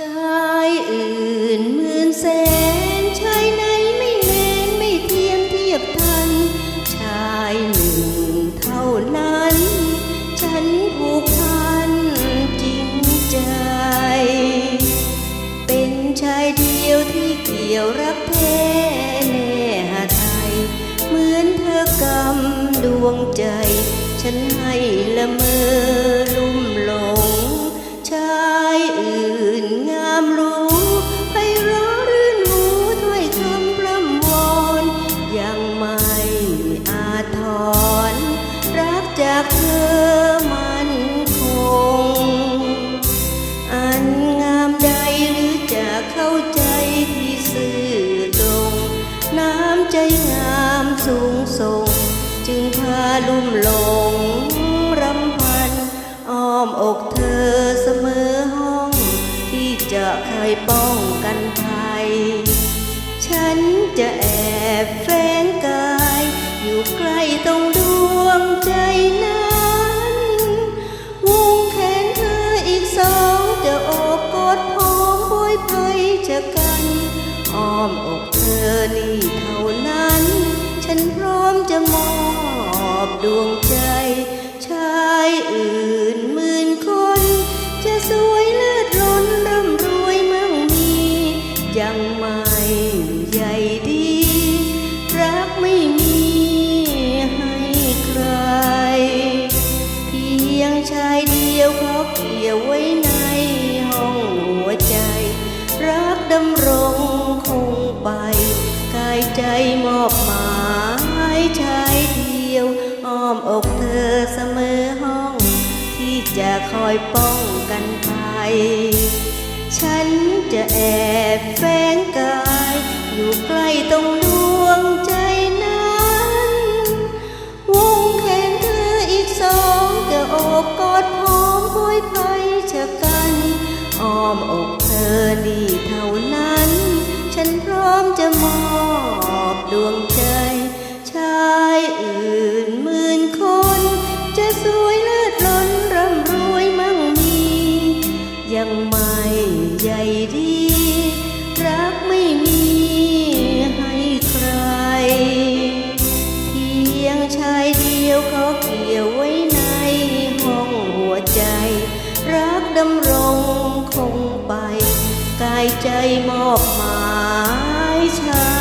ชายอื่นหมื่นแสนชายไหนไม่แนนไม่เทียมเทียบทัน ชายหนึ่งเท่านั้น ฉันผูกพันจริงใจ เป็นชายเดียวที่เกี่ยวรักแท้แน่หาไทย เหมือนเธอกำดวงใจ ฉันให้ละเมอาลุ่มหลงรำพัน อ้อมอกเธอเสมอห้อง ที่จะเคยป้องกันภัย ฉันจะแอบแฝงกาย อยู่ใกล้ตรงดวงใจนั้นวงแขนเธออีกสองจะโอบกอดพร้อมบวยภัยจะกัน อ้อมอกเธอนี่เท่านั้น ฉันพร้อมจะมอ ดวงใจชายอื่นหมื่นคน จะสวยเลิศล้นร่ำรวยมั่งมี ยังไม่ใหญ่ดี รักไม่มีให้ใคร เพียงชายเดียวเขาเกี่ยวไว้ในห้องหัวใจ รักดำรงคงไป กายใจมอบหมายชายเดียว อ้อมอกเธอเสมอห้อง ที่จะคอยป้องกันภัย ฉันจะแอบแฝงกาย อยู่ใกล้ตรงดวงใจนั้นวงแขนเธออีกสองจะโอบกอดพร้อมพวยภัยชะกันอ้อมอกเธอนี่เท่านั้น ฉันพร้อมจะมอบดวงใจ ใจมอบหมายฉัน